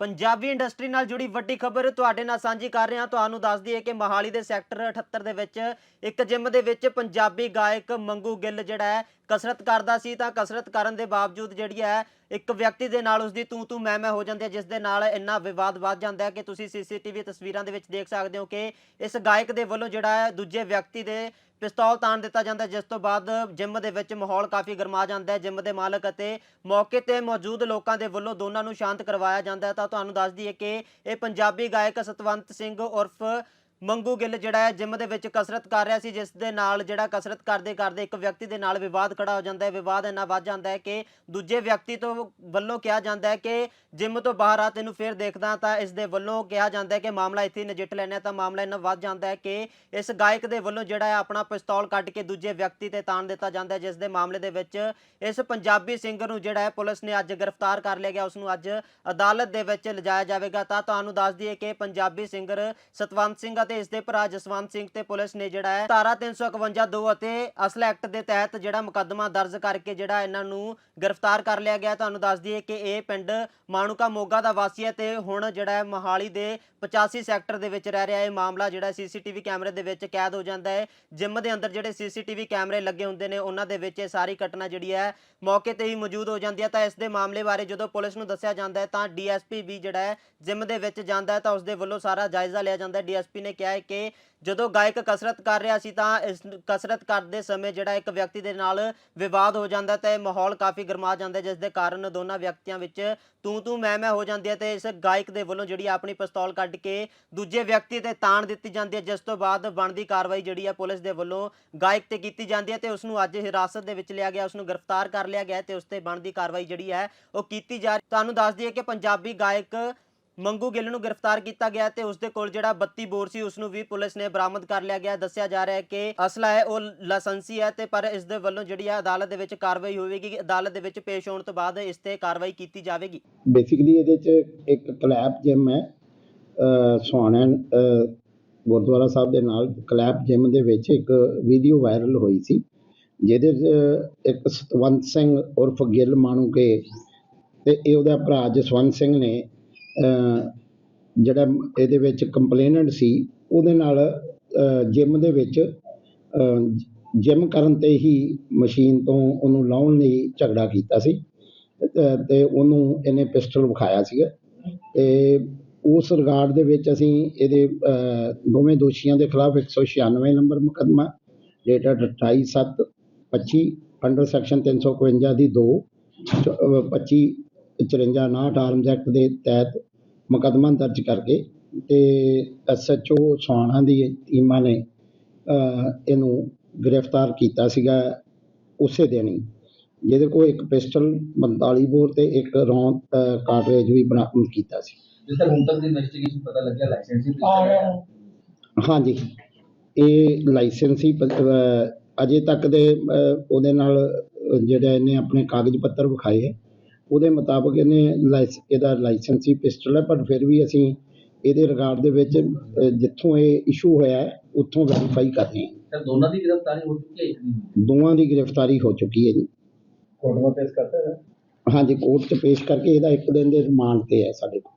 Punjabi industry ਨਾਲ ਜੁੜੀ ਵੱਡੀ ਖਬਰ ਤੁਹਾਡੇ ਨਾਲ ਸਾਂਝੀ ਕਰ ਰਹੇ। ਹਾਂ ਤੁਹਾਨੂੰ ਦੱਸ ਦਈਏ ਕਿ ਮਹਾਲੀ ਦੇ ਸੈਕਟਰ 78 ਦੇ ਵਿੱਚ ਇੱਕ ਜਿਮ ਦੇ ਵਿੱਚ ਪੰਜਾਬੀ ਗਾਇਕ ਮੰਗੂ ਗਿੱਲ ਜਿਹੜਾ ਹੈ, ਕਸਰਤ ਕਰਦਾ ਸੀ। ਤਾਂ ਕਸਰਤ ਕਰਨ ਦੇ ਬਾਵਜੂਦ ਜਿਹੜੀ ਹੈ, ਇੱਕ ਵਿਅਕਤੀ ਦੇ ਨਾਲ ਉਸਦੀ ਤੂੰ ਤੂੰ ਮੈਂ ਮੈਂ ਹੋ ਜਾਂਦੀ ਹੈ, ਜਿਸ ਦੇ ਨਾਲ ਇੰਨਾ ਵਿਵਾਦ ਵੱਧ ਜਾਂਦਾ ਹੈ ਕਿ ਤੁਸੀਂ ਸੀਸੀਟੀਵੀ ਤਸਵੀਰਾਂ ਦੇ ਵਿੱਚ ਦੇਖ ਸਕਦੇ ਹੋ ਕਿ ਇਸ ਗਾਇਕ ਦੇ ਵੱਲੋਂ ਜਿਹੜਾ ਹੈ, ਦੂਜੇ ਵਿਅਕਤੀ ਦੇ ਪਿਸਤੌਲ ਤਾਣ ਦਿੱਤਾ ਜਾਂਦਾ ਜਿਸ ਤੋਂ ਬਾਅਦ ਜਿਮ ਦੇ ਵਿੱਚ ਮਾਹੌਲ ਕਾਫੀ ਗਰਮਾ ਜਾਂਦਾ ਹੈ। ਜਿਮ ਦੇ ਮਾਲਕ ਅਤੇ ਮੌਕੇ ਤੇ ਮੌਜੂਦ ਲੋਕਾਂ ਦੇ ਵੱਲੋਂ ਦੋਨਾਂ ਨੂੰ ਸ਼ਾਂਤ ਕਰਵਾਇਆ ਜਾਂਦਾ ਹੈ। ਤਾਂ ਤੁਹਾਨੂੰ ਦੱਸ ਦਈਏ ਕਿ ਇਹ ਪੰਜਾਬੀ ਗਾਇਕ ਸਤਵੰਤ ਸਿੰਘ ਉਰਫ ਮੰਗੂ ਗਿੱਲ ਜਿਹੜਾ ਹੈ ਜਿਮ ਦੇ ਵਿੱਚ ਕਸਰਤ ਕਰ ਰਿਹਾ ਸੀ, ਜਿਸ ਦੇ ਨਾਲ ਜਿਹੜਾ ਕਸਰਤ ਕਰਦੇ ਕਰਦੇ ਇੱਕ ਵਿਅਕਤੀ ਦੇ ਨਾਲ ਵਿਵਾਦ ਖੜਾ ਹੋ ਜਾਂਦਾ ਹੈ। ਵਿਵਾਦ ਇੰਨਾ ਵੱਧ ਜਾਂਦਾ ਹੈ ਕਿ ਦੂਜੇ ਵਿਅਕਤੀ ਤੋਂ ਵੱਲੋਂ ਕਿਹਾ ਜਾਂਦਾ ਹੈ ਕਿ ਜਿਮ ਤੋਂ ਬਾਹਰ ਆ, ਤੈਨੂੰ ਫੇਰ ਦੇਖਦਾ ਤਾਂ ਇਸ ਦੇ ਵੱਲੋਂ ਕਿਹਾ ਜਾਂਦਾ ਹੈ ਕਿ ਮਾਮਲਾ ਇੱਥੇ ਨਜਿੱਠ ਲੈਣਾ ਤਾਂ ਮਾਮਲਾ ਇੰਨਾ ਵੱਧ ਜਾਂਦਾ ਹੈ ਕਿ ਇਸ ਗਾਇਕ ਦੇ ਵੱਲੋਂ ਜਿਹੜਾ ਹੈ ਆਪਣਾ ਪਿਸਤੌਲ ਕੱਢ ਕੇ ਦੂਜੇ ਵਿਅਕਤੀ ਤੇ ਤਾਣ ਦਿੱਤਾ ਜਾਂਦਾ ਹੈ, ਜਿਸ ਦੇ ਮਾਮਲੇ ਦੇ ਵਿੱਚ ਇਸ ਪੰਜਾਬੀ ਸਿੰਗਰ ਨੂੰ ਜਿਹੜਾ ਹੈ ਪੁਲਿਸ ਨੇ ਅੱਜ ਗ੍ਰਿਫਤਾਰ ਕਰ ਲਿਆ ਗਿਆ। ਉਸ ਨੂੰ ਅੱਜ ਅਦਾਲਤ ਦੇ ਵਿੱਚ ਲਿਜਾਇਆ ਜਾਵੇਗਾ। ਤਾਂ ਤੁਹਾਨੂੰ ਦੱਸ ਦਈਏ ਕਿ ਪੰਜਾਬੀ ਸਿੰਗਰ ਸਤਵੰਤ ਸਿੰਘ ਅਤੇ ਇਸ ਦੇ ਭਰਾ ਜਸਵੰਤ ਸਿੰਘ ਤੇ ਪੁਲਿਸ ਨੇ ਜਿਹੜਾ ਹੈ ਧਾਰਾ 351 2 ਅਤੇ ਅਸਲ ਐਕਟ ਦੇ ਤਹਿਤ ਜਿਹੜਾ ਮੁਕੱਦਮਾ ਦਰਜ ਕਰਕੇ ਜਿਹੜਾ ਇਹਨਾਂ ਨੂੰ ਗ੍ਰਿਫਤਾਰ ਕਰ ਲਿਆ ਗਿਆ ਤੁਹਾਨੂੰ ਦੱਸ ਦਈਏ ਕਿ ਇਹ ਪਿੰਡ ਮਾਣੂਕਾ ਮੋਗਾ ਦਾ ਵਾਸੀ ਹੈ ਤੇ ਹੁਣ ਜਿਹੜਾ ਹੈ ਮੋਹਾਲੀ ਦੇ 85 ਸੈਕਟਰ ਦੇ ਵਿੱਚ ਰਹਿ ਰਿਹਾ ਹੈ ਇਹ ਮਾਮਲਾ ਜਿਹੜਾ ਸੀਸੀਟੀਵੀ ਕੈਮਰੇ ਦੇ ਵਿੱਚ ਕੈਦ ਹੋ ਜਾਂਦਾ ਹੈ। ਜਿਮ ਦੇ ਅੰਦਰ ਜਿਹੜੇ ਸੀਸੀਟੀਵੀ ਕੈਮਰੇ ਲੱਗੇ ਹੁੰਦੇ ਨੇ, ਉਹਨਾਂ ਦੇ ਵਿੱਚ ਇਹ ਸਾਰੀ ਘਟਨਾ ਜਿਹੜੀ ਹੈ ਮੌਕੇ ਤੇ ਹੀ ਮੌਜੂਦ ਹੋ ਜਾਂਦੀ ਹੈ। ਤਾਂ ਇਸ ਦੇ ਮਾਮਲੇ ਬਾਰੇ ਜਦੋਂ ਪੁਲਿਸ ਨੂੰ ਦੱਸਿਆ ਜਾਂਦਾ ਹੈ ਤਾਂ ਡੀਐਸਪੀ ਵੀ ਜਿਹੜਾ ਹੈ ਜਿਮ ਦੇ ਵਿੱਚ ਜਾਂਦਾ ਹੈ ਤਾਂ ਉਸ ਦੇ ਵੱਲੋਂ ਸਾਰਾ ਜਾਇਜ਼ਾ ਲਿਆ ਜਾਂਦਾ ਹੈ। ਡੀਐਸਪੀ ਨੇ ਕਿਹਾ ਹੈ ਕਿ ਜਦੋਂ ਗਾਇਕ ਕਸਰਤ ਕਰ ਰਿਹਾ ਸੀ ਤਾਂ ਇਸ ਕਸਰਤ ਕਰਦੇ ਸਮੇਂ ਜਿਹੜਾ ਇੱਕ ਵਿਅਕਤੀ ਦੇ ਨਾਲ ਵਿਵਾਦ ਹੋ ਜਾਂਦਾ ਤੇ ਮਾਹੌਲ ਕਾਫੀ ਗਰਮਾ ਜਾਂਦਾ ਜਿਸ ਦੇ ਕਾਰਨ ਦੋਨਾਂ ਵਿਅਕਤੀਆਂ ਵਿੱਚ ਤੂੰ ਤੂੰ ਮੈਂ ਮੈਂ ਹੋ ਜਾਂਦੀ ਹੈ ਤੇ ਇਸ ਗਾਇਕ ਦੇ ਵੱਲੋਂ ਜਿਹੜੀ ਆਪਣੀ ਪਿਸਤੌਲ ਕੱਢ ਕੇ ਦੂਜੇ ਵਿਅਕਤੀ ਤੇ ਤਾਣ ਦਿੱਤੀ ਜਾਂਦੀ ਹੈ, ਜਿਸ ਤੋਂ ਬਾਅਦ ਬਣਦੀ ਕਾਰਵਾਈ ਜਿਹੜੀ ਹੈ ਪੁਲਿਸ ਦੇ ਵੱਲੋਂ ਗਾਇਕ ਤੇ ਕੀਤੀ ਜਾਂਦੀ ਹੈ ਤੇ ਉਸ ਨੂੰ ਅੱਜ ਹਿਰਾਸਤ ਦੇ ਵਿੱਚ ਲਿਆ ਗਿਆ ਉਸ ਨੂੰ ਗ੍ਰਿਫਤਾਰ ਕਰ ਲਿਆ ਗਿਆ ਤੇ ਉਸ ਤੇ ਬਣਦੀ ਕਾਰਵਾਈ ਜਿਹੜੀ ਹੈ ਉਹ ਕੀਤੀ ਜਾ ਰਹੀ ਤੁਹਾਨੂੰ ਦੱਸ ਦਈਏ ਕਿ ਪੰਜਾਬੀ ਗਾਇਕ ਮੰਗੂ ਗਿੱਲ ਨੂੰ ਗ੍ਰਿਫਤਾਰ ਕੀਤਾ ਗਿਆ ਤੇ ਉਸ ਦੇ ਕੋਲ ਜਿਹੜਾ 32 ਬੋਰ ਸੀ ਉਸ ਨੂੰ ਵੀ ਪੁਲਿਸ ਨੇ ਬਰਾਮਦ ਕਰ ਲਿਆ ਗਿਆ। ਦੱਸਿਆ ਜਾ ਰਿਹਾ ਹੈ ਕਿ ਅਸਲਾ ਹੈ, ਉਹ ਲਾਇਸੈਂਸੀ ਹੈ ਤੇ ਪਰ ਇਸ ਦੇ ਵੱਲੋਂ ਜਿਹੜੀ ਹੈ ਅਦਾਲਤ ਦੇ ਵਿੱਚ ਕਾਰਵਾਈ ਹੋਵੇਗੀ। ਅਦਾਲਤ ਦੇ ਵਿੱਚ ਪੇਸ਼ ਹੋਣ ਤੋਂ ਬਾਅਦ ਇਸ ਤੇ ਕਾਰਵਾਈ ਕੀਤੀ ਜਾਵੇਗੀ। ਬੇਸਿਕਲੀ ਇਹਦੇ ਚ ਇੱਕ ਕਲੈਪ ਜਿਮ ਹੈ। ਸੁਹਾਣਾ ਗੁਰਦੁਆਰਾ ਸਾਹਿਬ ਦੇ ਨਾਲ ਕਲੈਪ ਜਿਮ ਦੇ ਵਿੱਚ ਇੱਕ ਵੀਡੀਓ ਵਾਇਰਲ ਹੋਈ ਸੀ, ਜਿਹਦੇ 'ਚ ਇੱਕ ਸਤਵੰਤ ਸਿੰਘ ਉਰਫ ਗਿੱਲ ਮਾਣੂ ਕੇ ਤੇ ਇਹ ਉਹਦਾ ਭਰਾ ਜਸਵੰਤ ਸਿੰਘ ਨੇ ਜਿਹੜਾ ਇਹਦੇ ਵਿੱਚ ਕੰਪਲੇਨੈਂਟ ਸੀ, ਉਹਦੇ ਨਾਲ ਜਿਮ ਦੇ ਵਿੱਚ ਜਿਮ ਕਰਨ ਤੇ ਹੀ ਮਸ਼ੀਨ ਤੋਂ ਉਹਨੂੰ ਲਾਉਣ ਲਈ ਝਗੜਾ ਕੀਤਾ ਸੀ। ਅਤੇ ਉਹਨੂੰ ਇਹਨੇ ਪਿਸਟਲ ਵਿਖਾਇਆ ਸੀਗਾ। ਅਤੇ ਉਸ ਰਿਗਾਰਡ ਦੇ ਵਿੱਚ ਅਸੀਂ ਇਹਦੇ ਦੋਵੇਂ ਦੋਸ਼ੀਆਂ ਦੇ ਖਿਲਾਫ 196 ਨੰਬਰ ਮੁਕੱਦਮਾ ਡੇਟਡ 28 25 ਅੰਡਰ ਸੈਕਸ਼ਨ 351 ਦੀ 2 25 54 59 ਆਰਮਜ਼ ਐਕਟ ਦੇ ਤਹਿਤ ਮੁਕੱਦਮਾ ਦਰਜ ਕਰਕੇ ਤੇ ਐਸਐਚਓ ਸੁਹਾਣਾ ਦੀ ਟੀਮਾਂ ਨੇ ਇਹਨੂੰ ਗ੍ਰਿਫਤਾਰ ਕੀਤਾ ਸੀਗਾ ਉਸੇ ਦਿਨ ਹੀ। ਜਿਹਦੇ ਕੋਲ ਇੱਕ ਪਿਸਟਲ 45 ਬੋਰ ਤੇ ਇੱਕ ਰੌਂਦ ਕਾਰਟ੍ਰੇਜ ਵੀ ਬਰਾਮਦ ਕੀਤਾ ਸੀ। ਜਿਸ ਤਰ੍ਹਾਂ ਹੁਣ ਤੱਕ ਦੀ ਇਨਵੈਸਟੀਗੇਸ਼ਨ ਪਤਾ ਲੱਗਿਆ ਲਾਇਸੈਂਸ ਹੀ ਪਿਸਟਲ ਹੈ ਹਾਂਜੀ। ਇਹ ਲਾਇਸੈਂਸੀ ਅਹ ਅਜੇ ਤੱਕ ਦੇ ਉਹਦੇ ਨਾਲ ਜਿਹੜਾ ਇਹਨੇ ਆਪਣੇ ਕਾਗਜ਼ ਪੱਤਰ ਵਿਖਾਏ ਹੈ ਉਹਦੇ ਮੁਤਾਬਕ ਇਹਨੇ ਲਾਇਸ ਇਹਦਾ ਲਾਇਸੈਂਸੀ ਪਿਸਟਲ ਹੈ ਪਰ ਫਿਰ ਵੀ ਅਸੀਂ ਇਹਦੇ ਰਿਗਾਰਡ ਦੇ ਵਿੱਚ ਜਿੱਥੋਂ ਇਹ ਇਸ਼ੂ ਹੋਇਆ ਹੈ ਉੱਥੋਂ ਵੈਰੀਫਾਈ ਕਰ ਰਹੇ ਹਾਂ। ਦੋਨਾਂ ਦੀ ਗ੍ਰਿਫਤਾਰੀ ਹੋ ਚੁੱਕੀ ਹੈ ਇੱਕ ਦੀ? ਦੋਵਾਂ ਦੀ ਗ੍ਰਿਫਤਾਰੀ ਹੋ ਚੁੱਕੀ ਹੈ ਜੀ। ਕੋਰਟ ਵਿੱਚ ਪੇਸ਼ ਕਰਤਾ ਹੈ? ਹਾਂਜੀ ਕੋਰਟ 'ਚ ਪੇਸ਼ ਕਰਕੇ ਇਹਦਾ ਇੱਕ ਦਿਨ ਦੇ ਰਿਮਾਂਡ ਤੇ ਹੈ ਸਾਡੇ ਕੋਲ।